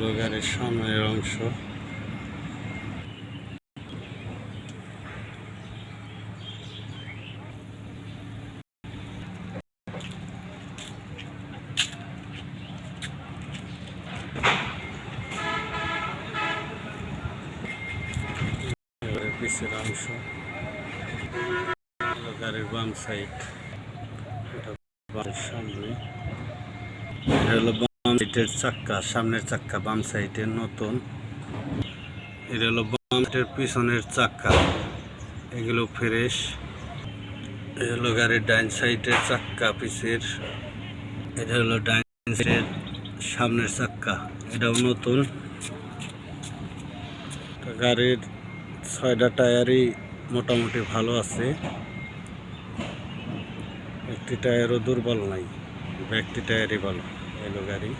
হলো গাড়ির সামনের অংশ। পিছের অংশ। গাড়ির বাম সাইড সামনে। হলো সাইডের চাক্কা, সামনের চাক্কা, বাম সাইডের নতুন। এটা হলো বাম সাইডের পিছনের চাক্কা। এগুলো ফ্রেশ। এটা হলো গাড়ির ডাইন সাইডের চাক্কা পিছের এটা হলো ডাইন সাইডের সামনের চাক্কা। এটাও নতুন। গাড়ির ছয়টা টায়ারই মোটামুটি ভালো আছে। একটি টায়ারও দুর্বল নাই একটি টায়ারই ভালো। మేలో గారి.